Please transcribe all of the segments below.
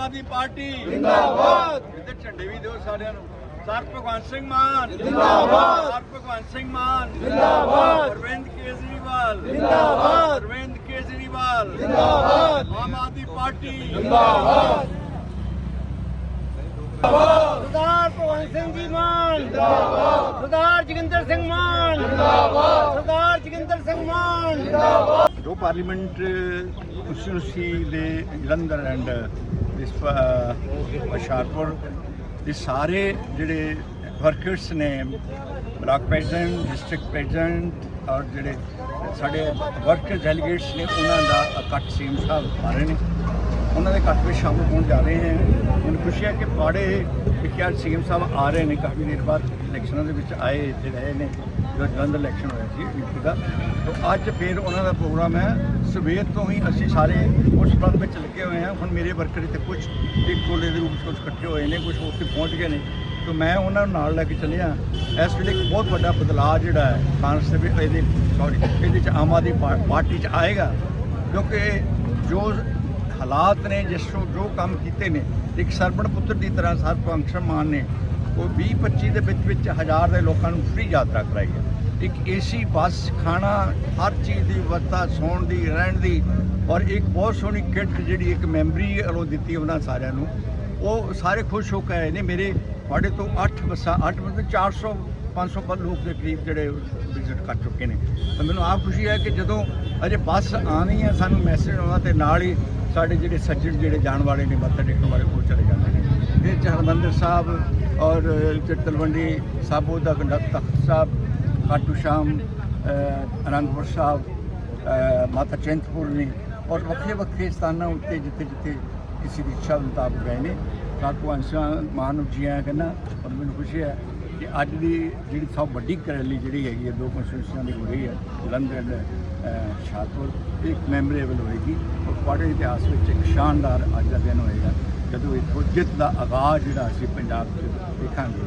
ਆਮ Aadmi party. ਜਿੰਦਾਬਾਦ। ਇੱਧਰ ਝੰਡੇ ਵੀ ਦਿਓ ਸਾਰਿਆਂ ਨੂੰ। ਸਰ ਭਗਵੰਤ ਸਿੰਘ ਮਾਨ। ਜਿੰਦਾਬਾਦ। ਸਰ ਭਗਵੰਤ ਸਿੰਘ ਮਾਨ। ਜਿੰਦਾਬਾਦ। ਅਰਵਿੰਦ ਕੇਜਰੀਵਾਲ। ਜਿੰਦਾਬਾਦ। ਅਰਵਿੰਦ ਕੇਜਰੀਵਾਲ। ਜਿੰਦਾਬਾਦ। ਆਮ ਆਦਮੀ ਪਾਰਟੀ। ਸਰਦਾਰ ਭਗਵੰਤ ਸਿੰਘ ਜੀ ਮਾਨ। ਜਿੰਦਾਬਾਦ। ਸਰਦਾਰ ਜੋਗਿੰਦਰ ਸਿੰਘ ਮਾਨ। ਜਿੰਦਾਬਾਦ। ਸਰਦਾਰ ਜੋਗਿੰਦਰ ਸਿੰਘ ਮਾਨ। ਜੋ ਪਾਰਲੀਮੈਂਟ ਕੰਸਟੀਟਿਊਂਸੀ ਦੇ ਜਲੰਧਰ ਐਂਡ ਇਸ ਹੁਸ਼ਿਆਰਪੁਰ ਦੇ ਸਾਰੇ ਜਿਹੜੇ ਵਰਕਰਸ ਨੇ, ਬਲਾਕ ਪ੍ਰੈਜ਼ੀਡੈਂਟ ਡਿਸਟ੍ਰਿਕਟ ਪ੍ਰੈਜ਼ੀਡੈਂਟ ਔਰ ਜਿਹੜੇ ਸਾਡੇ ਵਰਕਰ ਡੈਲੀਗੇਟਸ ਨੇ, ਉਹਨਾਂ ਦਾ ਇਕੱਠ ਸੀਐਮ ਸਾਹਿਬ ਆ ਨੇ। ਉਹਨਾਂ ਦੇ ਘੱਟ ਵਿੱਚ ਸ਼ਾਮਲ ਹੋਣ ਜਾ ਰਹੇ ਹਨ ਮੈਨੂੰ ਖੁਸ਼ੀ ਹੈ ਕਿ ਪਾੜੇ ਵਿਖਿਆਤ ਸੀਐਮ ਸਾਹਿਬ ਆ ਰਹੇ ਨੇ। ਕਾਫੀ ਦੇਰ ਬਾਅਦ ਇਲੈਕਸ਼ਨਾਂ ਦੇ ਵਿੱਚ ਆਏ, ਇੱਥੇ ਰਹੇ ਨੇ। ਜੋ ਜਲੰਧਰ ਇਲੈਕਸ਼ਨ ਹੋਇਆ ਸੀ ਯੂਪੀ ਦਾ। ਤੋਂ ਅੱਜ ਫਿਰ ਉਹਨਾਂ ਦਾ ਪ੍ਰੋਗਰਾਮ ਹੈ। ਸਵੇਰ ਤੋਂ ਹੀ ਅਸੀਂ ਸਾਰੇ ਉਸ ਬੰਦ ਵਿੱਚ ਲੱਗੇ ਹੋਏ ਹਾਂ। ਹੁਣ ਮੇਰੇ ਵਰਕਰ ਇੱਥੇ ਕੁਝ ਇੱਕ ਟੋਲੇ ਦੇ ਰੂਪ ਵਿੱਚ ਕੁਝ ਇਕੱਠੇ ਹੋਏ ਨੇ ਕੁਝ ਉੱਥੇ ਪਹੁੰਚ ਗਏ ਨੇ। ਤੋਂ ਮੈਂ ਉਹਨਾਂ ਨੂੰ ਨਾਲ ਲੈ ਕੇ ਚੱਲਿਆ। ਇਸ ਵੇਲੇ ਇੱਕ ਬਹੁਤ ਵੱਡਾ ਬਦਲਾਅ ਜਿਹੜਾ ਹੈ, ਕਾਂਗਰਸ ਦੇ ਇਹਦੇ ਸੌਰੀ ਇਹਦੇ ਚ ਆਮ ਆਦਮੀ ਪਾ- ਪਾਰਟੀ ਚ ਆਏਗਾ। ਕਿਉਂਕਿ ਜੋ ਹਾਲਾਤ ਨੇ ਜਿਸ ਤੋਂ ਜੋ ਕੰਮ ਕੀਤੇ ਨੇ, ਇੱਕ ਸਰਪਣ ਪੁੱਤਰ ਦੀ ਤਰ੍ਹਾਂ ਸਰ ਭਗਵੰਤ ਮਾਨ ਨੇ, ਉਹ 20 25 ਦੇ ਵਿੱਚ ਵਿੱਚ ਹਜ਼ਾਰ ਦੇ ਲੋਕਾਂ ਨੂੰ ਫ੍ਰੀ ਯਾਤਰਾ ਕਰਾਈ ਹੈ। ਇੱਕ ਏਸੀ, ਬੱਸ, ਖਾਣਾ, ਹਰ ਚੀਜ਼ ਦੀ ਵਿਵਸਥਾ, ਸੌਣ ਦੀ, ਰਹਿਣ ਦੀ ਔਰ ਇੱਕ ਬਹੁਤ ਸੋਹਣੀ ਕਿੱਟ ਜਿਹੜੀ ਇੱਕ ਮੈਮਰੀ ਵੱਲੋਂ ਦਿੱਤੀ ਉਹਨਾਂ ਸਾਰਿਆਂ ਨੂੰ। ਉਹ ਸਾਰੇ ਖੁਸ਼ ਹੋ ਕੇ ਆਏ ਨੇ। ਮੇਰੇ ਸਾਡੇ ਤੋਂ 8 ਬੱਸਾਂ 8 ਮਤਲਬ 400 500 ਪਰ ਲੋਕ ਦੇ ਕਰੀਬ ਜਿਹੜੇ ਵਿਜ਼ਿਟ ਕਰ ਚੁੱਕੇ ਨੇ। ਤਾਂ ਮੈਨੂੰ ਆਪ ਖੁਸ਼ੀ ਹੈ ਕਿ ਜਦੋਂ ਅਜੇ ਬੱਸ ਆਣੀ ਹੈ, ਸਾਨੂੰ ਮੈਸੇਜ ਆਉਂਦਾ ਤੇ ਨਾਲ ਹੀ ਸਾਡੇ ਜਿਹੜੇ ਸੱਜਣ ਜਿਹੜੇ ਜਾਣ ਵਾਲੇ ਨੇ ਮੱਥਾ ਟੇਕਣ ਵਾਲੇ ਉਹ ਚਲੇ ਜਾਂਦੇ ਨੇ। ਫਿਰ ਹਰਮੰਦਰ ਸਾਹਿਬ ਔਰ ਇੱਥੇ ਤਲਵੰਡੀ ਸਾਬੋ ਦਾ ਗੰਡਕ ਤਖਤ ਸਾਹਿਬ ਖਾਟੂ ਸ਼ਾਮ ਅਨੰਦਪੁਰ ਸਾਹਿਬ ਅ, ਮਾਤਾ ਚਿੰਤਪੁਰਨੀ ਔਰ ਵੱਖਰੇ ਵੱਖਰੇ ਸਥਾਨਾਂ ਉੱਤੇ ਜਿੱਥੇ ਜਿੱਥੇ ਕਿਸੇ ਦੀ ਇੱਛਾ ਮੁਤਾਬਕ ਗਏ ਨੇ। ਤਾਂ ਭਗਵਾਨ ਮਾਨ ਜੀ ਆਇਆਂ ਕਹਿੰਦਾ ਔਰ ਮੈਨੂੰ ਖੁਸ਼ੀ ਹੈ ਕਿ ਅੱਜ ਦੀ ਜਿਹੜੀ ਸਭ ਵੱਡੀ ਰੈਲੀ ਜਿਹੜੀ ਹੈਗੀ ਹੈ ਦੋ ਕੰਸਟੀਟਿਊਸ਼ਨਾਂ ਦੀ ਹੋ ਰਹੀ ਹੈ ਜਲੰਧਰ ਹੁਸ਼ਿਆਰਪੁਰ ਇੱਕ ਮੈਮੋਰੇਬਲ ਹੋਏਗੀ ਔਰ ਪਾੜੇ ਇਤਿਹਾਸ ਵਿੱਚ ਇੱਕ ਸ਼ਾਨਦਾਰ ਅੱਜ ਦਾ ਦਿਨ ਹੋਏਗਾ। ਜਦੋਂ ਇੱਥੋਂ ਜਿੱਤ ਦਾ ਆਗਾਜ਼ ਜਿਹੜਾ ਅਸੀਂ ਪੰਜਾਬ 'ਚ ਦੇਖਾਂਗੇ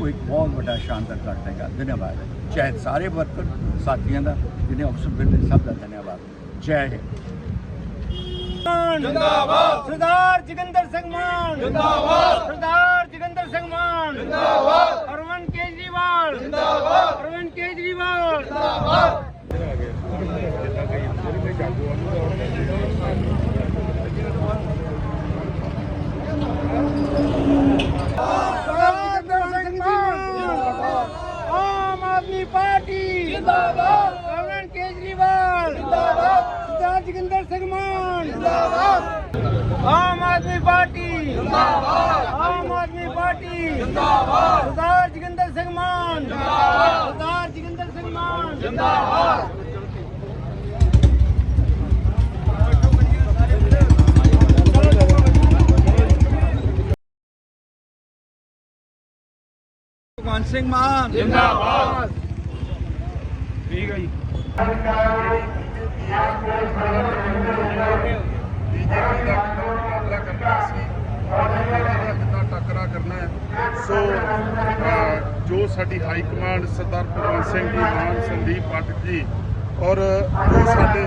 ਉਹ ਇੱਕ ਬਹੁਤ ਵੱਡਾ ਸ਼ਾਨਦਾਰ ਘਟ ਹੈਗਾ ਧੰਨਵਾਦ। ਚਾਹੇ ਸਾਰੇ ਵਰਕਰ ਸਾਥੀਆਂ ਦਾ ਜਿਹਨੇ ਅਫਸਰ ਬਿਰਦੇ ਸਭ ਦਾ ਧੰਨਵਾਦ। ਜੈ ਹਿੰਦ। ਜਿੰਦਾਬਾਦ। ਸਰਦਾਰ ਜੋਗਿੰਦਰ ਸਿੰਘ ਮਾਨ। ਜਿੰਦਾਬਾਦ। ਸਰਦਾਰ ਜੋਗਿੰਦਰ ਸਿੰਘ ਮਾਨ। ਜਿੰਦਾਬਾਦ। ਕੇਜਰੀਵਾਲ। ਜਿੰਦਾਬਾਦ। ਅਰਵਿੰਦ ਕੇਜਰੀਵਾਲ। ਜਿੰਦਾਬਾਦ। ਆਮ ਆਦਮੀ ਪਾਰਟੀ। ਜਿੰਦਾਬਾਦ। ਅਰਵਿੰਦ ਕੇਜਰੀਵਾਲ। ਜਿੰਦਾਬਾਦ। ਜੋਗਿੰਦਰ ਸਿੰਘ ਮਾਨ। ਜਿੰਦਾਬਾਦ। ਆਮ ਆਦਮੀ ਪਾਰਟੀ। ਜਿੰਦਾਬਾਦ। ਆਮ ਆਦਮੀ ਪਾਰਟੀ। ਜਿੰਦਾਬਾਦ। ਸਰਦਾਰ ਜੋਗਿੰਦਰ ਸਿੰਘ ਮਾਨ ਜਿੰਦਾਬਾਦ। ਸਰਦਾਰ ਜੋਗਿੰਦਰ ਸਿੰਘ ਮਾਨ ਜਿੰਦਾਬਾਦ। ਭਗਵੰਤ ਸਿੰਘ ਮਾਨ। ਜਿੰਦਾਬਾਦ। ਠੀਕ ਹੈ ਜੀ। ਕਿੱਦਾਂ ਟੱਕਰਾ ਕਰਨਾ ਹੈ। ਸੋ ਜੋ ਸਾਡੀ ਹਾਈ ਕਮਾਂਡ ਸਰਦਾਰ ਭਗਵੰਤ ਸਿੰਘ ਜੀ, ਮਾਨ ਸੰਦੀਪ ਪਾਠਕ ਜੀ ਔਰ ਜੋ ਸਾਡੇ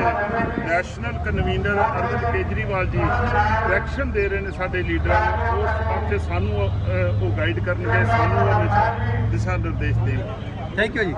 national convener Arvind Kejriwal ji direction ਦੇ ਰਹੇ ਨੇ ਸਾਡੇ ਲੀਡਰਾਂ ਨੂੰ ਉਸ ਪਾਸੇ ਸਾਨੂੰ ਉਹ ਗਾਈਡ ਕਰਨਗੇ, ਸਾਨੂੰ ਉਹ ਦਿਸ਼ਾ ਨਿਰਦੇਸ਼ ਦੇਣਗੇ। ਥੈਂਕ ਯੂ ਜੀ।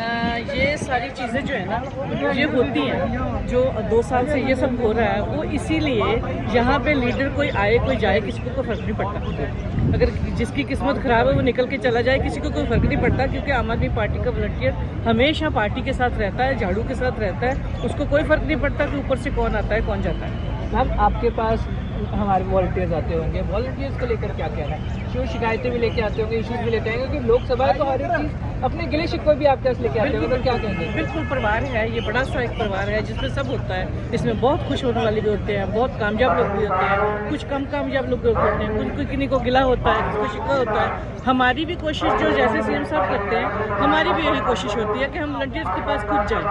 ये सारी चीज़ें जो है ना, ये होती हैं, जो दो साल से ये सब हो रहा है, वो इसीलिए यहाँ पे लीडर कोई आए, कोई जाए, किसी को कोई फ़र्क नहीं पड़ता। अगर जिसकी किस्मत खराब है, वो निकल के चला जाए, किसी को कोई फ़र्क नहीं पड़ता, क्योंकि आम आदमी पार्टी का वॉल्टियर हमेशा पार्टी के साथ रहता है, झाड़ू के साथ रहता है, उसको कोई फ़र्क नहीं पड़ता कि ऊपर से कौन आता है, कौन जाता है। मैम, आपके पास हमारे वॉल्टियर्स आते होंगे। वॉलंटियर्स को लेकर क्या कह कहना है? क्यों शिकायतें भी लेके आते होंगे इश्यूज़ भी लेते हैं क्योंकि लोकसभा तो हर एक चीज़ अपने गिले शिकवे भी आपके पास लेके आते हैं तो क्या कहेंगे? बिल्कुल परिवार है, ये बड़ा सा एक परिवार है, जिसमें सब होता है। इसमें बहुत खुश होने वाले भी होते हैं, बहुत कामयाब लोग भी होते हैं, कुछ कम कामयाब लोग भी होते हैं, कुछ किन्हीं को गिला होता है, किसी को शिकवा होता है। हमारी भी कोशिश, जो जैसे सी सीएम साहब करते हैं, हमारी भी यही कोशिश होती है कि हम वॉलंटियर्स के पास खुद जाएँ।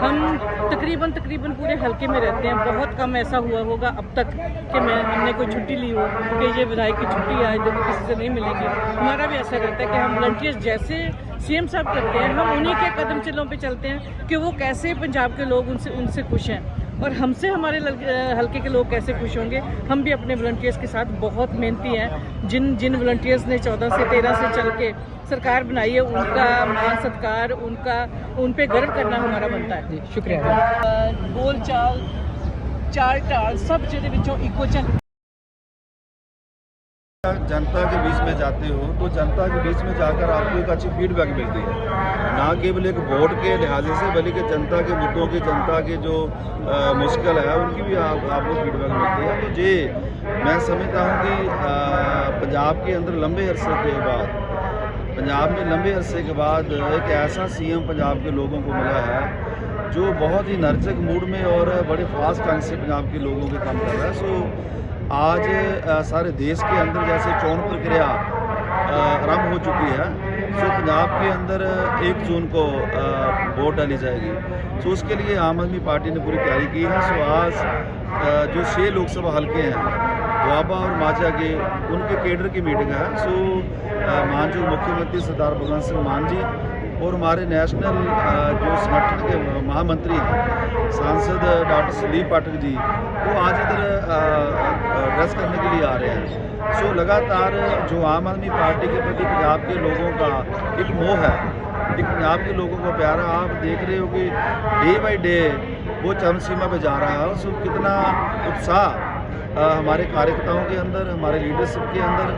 हम तकरीबन तकरीबन पूरे हल्के में रहते हैं, बहुत कम ऐसा हुआ होगा अब तक कि मैं, हमने कोई छुट्टी ली हो, कि ये विधायक की छुट्टी आज देखो किसी चीज़ें नहीं मिलेंगी। हमारा भी ऐसा रहता है कि हम वॉल्टियर्स जैसे सीएम साहब करते हैं हम उन्हीं के कदम चिल्लों पे चलते हैं कि वो कैसे पंजाब के लोग उनसे उनसे खुश हैं। और हमसे हमारे हल्के के लोग कैसे खुश होंगे हम भी अपने वॉल्टियर्स के साथ बहुत मेहनती हैं। जिन जिन वॉल्टियर्स ने 14 से 13 से चल के सरकार बनाई है उनका मान सत्कार उनका उन पर गर्व करना हमारा बनता है। जी शुक्रिया। बोल चाल चार टाल सब जो इको चल जनता के बीच में जाते हो तो जनता के बीच में जाकर आपको एक अच्छी फीडबैक मिलती है। ना केवल एक वोट के लिहाजे से बल्कि जनता के मुद्दों की जनता के जो मुश्किल है उनकी भी आप, आपको फीडबैक मिलती है। तो ये मैं समझता हूँ कि पंजाब के अंदर लंबे अरसे के बाद पंजाब में लंबे अरसे के बाद एक ऐसा सीएम पंजाब के लोगों को मिला है जो बहुत ही नर्जक मूड में और बड़े फास्ट ढंग से पंजाब के लोगों के काम कर रहा है। सो आज सारे देश के अंदर जैसे चोन प्रक्रिया आरंभ हो चुकी है सो पंजाब के अंदर एक जून को वोट डाली जाएगी। सो उसके लिए आम आदमी पार्टी ने पूरी तैयारी की है। सो आज जो छः लोकसभा हलके हैं दुआबा और माजा के उनके केडर की मीटिंग है। सो अ, माननीय मुख्यमंत्री सरदार भगवंत सिंह मान जी और हमारे नेशनल जो संगठन के महामंत्री हैं सांसद डॉक्टर संदीप पाठक जी वो आज ड्रेस करने के लिए आ रहे हैं। सो लगातार जो आम आदमी पार्टी के प्रति पंजाब के लोगों का एक मोह है, एक पंजाब के लोगों को प्यार, आप देख रहे हो कि डे बाय डे वो चरम सीमा पर जा रहा है। सो कितना उत्साह हमारे कार्यकर्ताओं के अंदर, हमारे लीडरशिप के अंदर।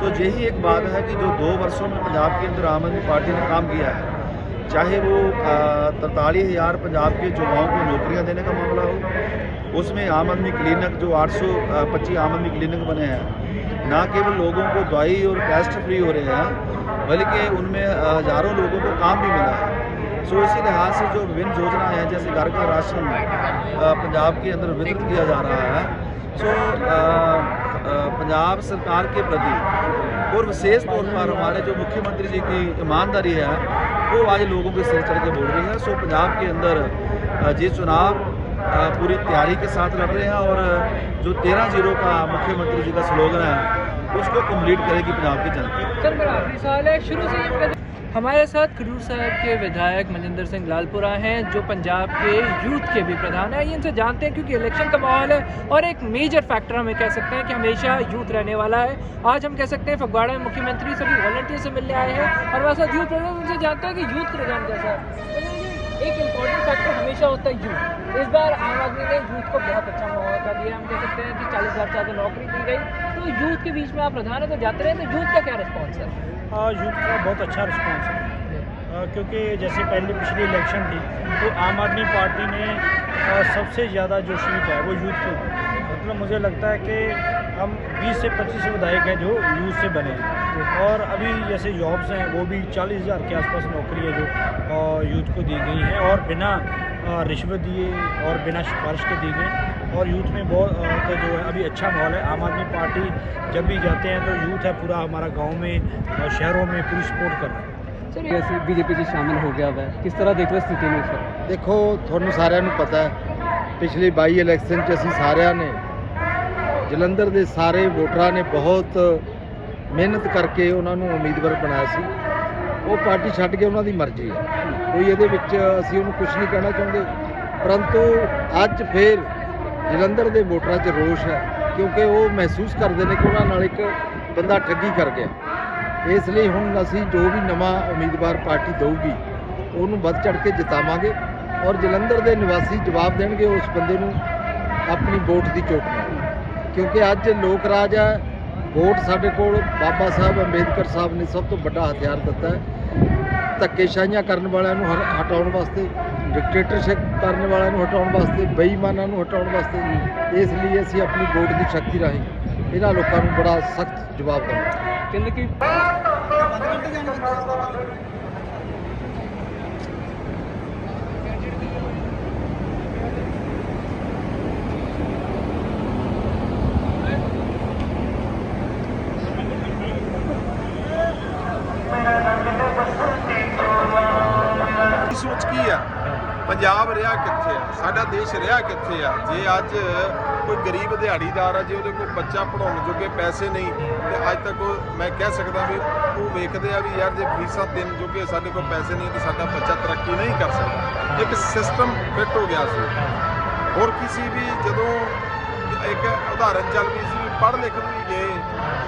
तो यही एक बात है कि जो दो वर्षों में पंजाब के अंदर आम आदमी पार्टी ने काम किया है चाहे वो तरतालीस हज़ार पंजाब के युवाओं को नौकरियाँ देने का मामला हो, उसमें आम आदमी क्लिनिक जो आठ सौ पच्चीस आम आदमी क्लिनिक बने हैं, ना केवल लोगों को दवाई और टेस्ट फ्री हो रहे हैं, बल्कि उनमें हज़ारों लोगों को काम भी मिला है। सो इसी लिहाज से जो विभिन्न योजनाएँ हैं, जैसे घर का राशन पंजाब के अंदर वितरित किया जा रहा है, सो पंजाब सरकार के प्रति और विशेष तौर पर हमारे जो मुख्यमंत्री जी की ईमानदारी है, वो आज लोगों के सिर चढ़ के बोल रही है। सो पंजाब के अंदर ये चुनाव पूरी तैयारी के साथ लड़ रहे हैं और जो तेरह ज़ीरो का मुख्यमंत्री जी का स्लोगन है, उसको कंप्लीट करेगी पंजाब की जनता। सर, मेरा आखिरी सवाल है, शुरू से ये हमारे साथ खडूर साहब के विधायक मनिंदर सिंह लालपुरा हैं, जो पंजाब के यूथ के भी प्रधान हैं। इनसे जानते हैं क्योंकि इलेक्शन का माहौल है और एक मेजर फैक्टर हमें कह सकते हैं कि हमेशा यूथ रहने वाला है। आज हम कह सकते हैं फगवाड़ा में मुख्यमंत्री सभी वॉलंटियर से मिलने आए हैं और हमारे साथ यूथ प्रधान उनसे जानते हैं कि यूथ प्रधान कैसा है। एक इम्पोर्टेंट फैक्टर हमेशा होता है यूथ। इस बार आम आदमी ने यूथ को बहुत अच्छा कर दिया। हम कह सकते हैं कि चालीस हज़ार से नौकरी दी गई। तो यूथ के बीच में आप प्रधान है तो जाते रहे तो यूथ का क्या रिस्पॉन्स है? यूथ का बहुत अच्छा रिस्पांस है। क्योंकि जैसे पहले पिछली इलेक्शन थी तो आम आदमी पार्टी ने सबसे ज़्यादा जो सीट है, वो यूथ को मतलब मुझे लगता है कि हम 20 से 25 विधायक हैं जो यूथ से बने हैं। और अभी जैसे जॉब्स हैं, वो भी चालीस हज़ार के आसपास नौकरी है जो यूथ को दी गई हैं और बिना रिश्वत दिए और बिना सिफारिश के दी गई। और यूथ में बहुत अ, का जो है अभी अच्छा माहौल है आम आदमी पार्टी जब भी जाते हैं तो यूथ है पूरा हमारा गांव में और शहरों में पूरी सपोर्ट कर रहा है ਸਰ ਅਸੀਂ ਬੀਜੇਪੀ 'ਚ ਸ਼ਾਮਿਲ ਹੋ ਗਿਆ ਵਾ ਕਿਸ ਤਰ੍ਹਾਂ ਦੇਖ ਰਹੇ ਸਥਿਤੀ ਨੂੰ ਸਰ ਦੇਖੋ ਤੁਹਾਨੂੰ ਸਾਰਿਆਂ ਨੂੰ ਪਤਾ ਹੈ ਪਿਛਲੀ 22 ਇਲੈਕਸ਼ਨ 'ਚ ਅਸੀਂ ਸਾਰਿਆਂ ਨੇ ਜਲੰਧਰ ਦੇ ਸਾਰੇ ਵੋਟਰਾਂ ਨੇ ਬਹੁਤ ਮਿਹਨਤ ਕਰਕੇ ਉਹਨਾਂ ਨੂੰ ਉਮੀਦਵਾਰ ਬਣਾਇਆ ਸੀ ਉਹ ਪਾਰਟੀ ਛੱਡ ਕੇ ਉਹਨਾਂ ਦੀ ਮਰਜ਼ੀ ਹੈ ਕੋਈ ਇਹਦੇ ਵਿੱਚ ਅਸੀਂ ਉਹਨੂੰ ਕੁਝ ਨਹੀਂ ਕਹਿਣਾ ਚਾਹੁੰਦੇ ਪਰੰਤੂ ਅੱਜ ਫੇਰ ਜਲੰਧਰ ਦੇ ਵੋਟਰਾਂ 'ਚ ਰੋਸ਼ ਹੈ, ਕਿਉਂਕਿ ਉਹ ਮਹਿਸੂਸ ਕਰਦੇ ਨੇ ਕਿ ਉਹਨਾਂ ਨਾਲ ਇੱਕ ਬੰਦਾ ਠੱਗੀ ਕਰ ਗਿਆ। ਇਸ ਲਈ ਹੁਣ ਅਸੀਂ ਜੋ ਵੀ ਨਵਾਂ ਉਮੀਦਵਾਰ ਪਾਰਟੀ ਦੇਊਗੀ, ਉਹਨੂੰ ਵੱਧ ਚੜ ਕੇ ਜਿਤਾਵਾਂਗੇ ਔਰ ਜਲੰਧਰ ਦੇ ਨਿਵਾਸੀ ਜਵਾਬ ਦੇਣਗੇ ਉਸ ਬੰਦੇ ਨੂੰ ਆਪਣੀ ਵੋਟ ਦੀ ਚੋਟ ਨਾਲ। ਕਿਉਂਕਿ ਅੱਜ ਲੋਕ ਰਾਜ ਹੈ, ਵੋਟ ਸਾਡੇ ਕੋਲ ਬਾਬਾ ਸਾਹਿਬ ਅੰਬੇਦਕਰ ਸਾਹਿਬ ਨੇ ਸਭ ਤੋਂ ਵੱਡਾ ਹਥਿਆਰ ਦਿੱਤਾ ਹੈ। ਧੱਕੇਸ਼ਾਹੀਆਂ ਕਰਨ ਵਾਲਿਆਂ ਨੂੰ ਹਰ- ਹਟਾਉਣ ਵਾਸਤੇ ਡਿਕਟੇਟਰਸ਼ਿਪ ਕਰਨ ਵਾਲਿਆਂ ਨੂੰ ਹਟਾਉਣ ਵਾਸਤੇ ਬੇਈਮਾਨਾਂ ਨੂੰ ਹਟਾਉਣ ਵਾਸਤੇ ਇਸ ਲਈ ਅਸੀਂ ਆਪਣੀ ਵੋਟ ਦੀ ਸ਼ਕਤੀ ਰਾਹੀਂ ਇਹਨਾਂ ਲੋਕਾਂ ਨੂੰ ਬੜਾ ਸਖਤ ਜਵਾਬ ਦੇਵਾਂਗੇ। ਕਹਿੰਦੇ ਕਿ ਦੀ ਸੋਚ ਕੀ ਆ? ਪੰਜਾਬ ਰਿਹਾ ਕਿੱਥੇ ਆ? ਸਾਡਾ ਦੇਸ਼ ਰਿਹਾ ਕਿੱਥੇ ਆ? ਜੇ ਅੱਜ ਕੋਈ ਗਰੀਬ ਦਿਹਾੜੀਦਾਰ ਆ, ਜੇ ਉਹਦੇ ਕੋਲ ਬੱਚਾ ਪੜਾਉਣ ਜੋਗੇ ਪੈਸੇ ਨਹੀਂ, ਤੇ ਅੱਜ ਤੱਕ ਉਹ, ਮੈਂ ਕਹਿ ਸਕਦਾ ਵੀ ਉਹ ਵੇਖਦੇ ਆ ਵੀ ਯਾਰ ਜੇ ਫੀਸਾਂ ਦੇਣ ਜੋਗੇ ਸਾਡੇ ਕੋਲ ਪੈਸੇ ਨਹੀਂ, ਤੇ ਸਾਡਾ ਬੱਚਾ ਤਰੱਕੀ ਨਹੀਂ ਕਰ ਸਕਦਾ। ਇੱਕ ਸਿਸਟਮ ਫਿੱਟ ਹੋ ਗਿਆ ਸੀ। ਹੋਰ ਕਿਸੇ ਵੀ ਜਦੋਂ ਇੱਕ ਉਦਾਹਰਨ ਚੱਲ ਪਈ ਸੀ ਪੜ੍ਹ ਲਿਖ ਵੀ ਗਏ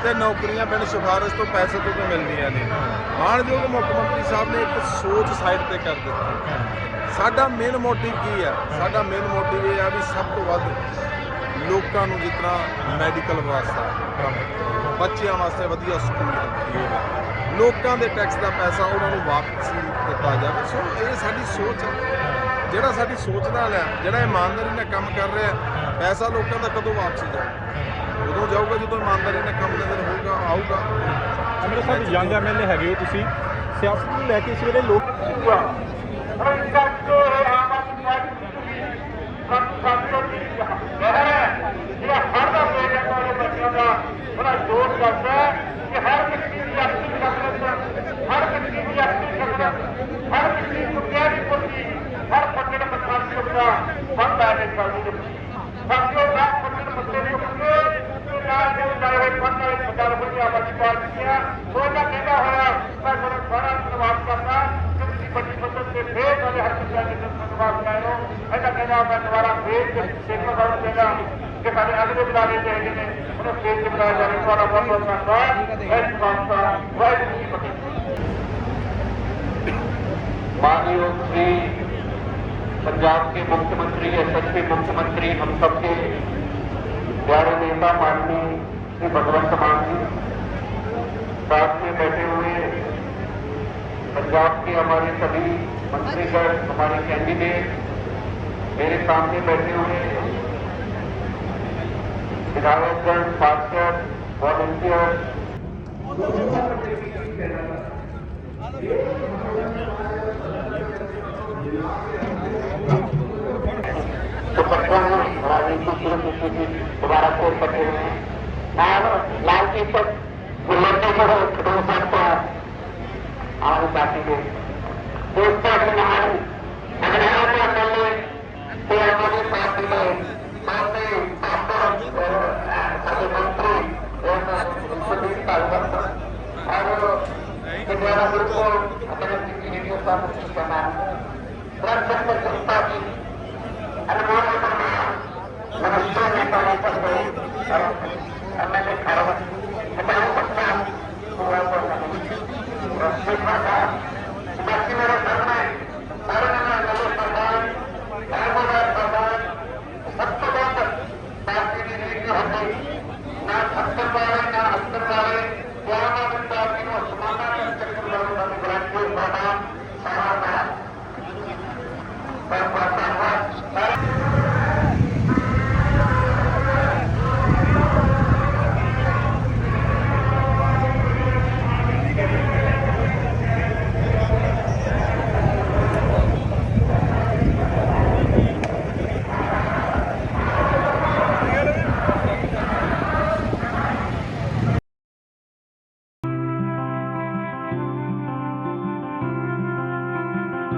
ਤੇ ਨੌਕਰੀਆਂ ਬਿਨ ਸਿਫਾਰਿਸ਼ ਤੋਂ ਪੈਸੇ ਤੋਂ ਤਾਂ ਮਿਲਦੀਆਂ ਨੇ? ਮਾਣਯੋਗ ਮੁੱਖ ਮੰਤਰੀ ਸਾਹਿਬ ਨੇ ਇੱਕ ਸੋਚ ਸਾਈਡ ਤੇ ਕਰ ਦਿੱਤੀ। ਸਾਡਾ ਮੇਨ ਮੋਟਿਵ ਕੀ ਹੈ? ਸਾਡਾ ਮੇਨ ਮੋਟਿਵ ਇਹ ਆ ਵੀ ਸਭ ਤੋਂ ਵੱਧ ਲੋਕਾਂ ਨੂੰ ਜਿਤਨਾ ਮੈਡੀਕਲ ਵਾਸਤਾ ਬੱਚਿਆਂ ਵਾਸਤੇ ਵਧੀਆ ਸਕੂਲ ਰੱਖੀਏ। ਲੋਕਾਂ ਦੇ ਟੈਕਸ ਦਾ ਪੈਸਾ ਉਹਨਾਂ ਨੂੰ ਵਾਪਸ ਦਿੱਤਾ ਜਾਵੇ। ਸੋ ਇਹ ਸਾਡੀ ਸੋਚ ਹੈ। ਜਿਹੜਾ ਸਾਡੀ ਸੋਚ ਨਾਲ ਹੈ ਜਿਹੜਾ ਇਮਾਨਦਾਰੀ ਨਾਲ ਕੰਮ ਕਰ ਰਿਹਾ ਪੈਸਾ ਲੋਕਾਂ ਦਾ ਕਦੋਂ ਵਾਪਸ ਜਾਊਗਾ ਉਦੋਂ ਜਾਊਗਾ ਜਦੋਂ ਇਮਾਨਦਾਰੀ ਨਾਲ ਕੰਮ ਨਜ਼ਰ ਹੋਊਗਾ ਆਊਗਾ। ਮੇਰੇ ਸਾਹਿਬ ਯੰਗ ਐਮਐਲਏ ਹੈਗੇ ਹੋ ਤੁਸੀਂ। ਸਿਆਸਤ ਨੂੰ ਲੈ ਕੇ ਇਸ ਵੇਲੇ ਲੋਕ का फंड माननीय श्री पंजाब के मुख्यमंत्री यशस्वी मुख्यमंत्री, हम सबके प्यारे नेता माननीय श्री भगवंत मान जी, साथ में बैठे हुए पंजाब के हमारे सभी मंत्रीगण, हमारे कैंडिडेट मेरे सामने बैठे हुए विधायकगण, पार्षद वॉलंटियर तो पटवा राजनीति सिर्फ़ स्थिति दोबारा फिर पटे हैं नाम लाल जी पर गुलाटी पर खड़ो सकता है हमारी पार्टी के दोस्तों की हमारी अग्रह का कल तो हमारी पार्टी में अपने আমাদের খারাপ আছে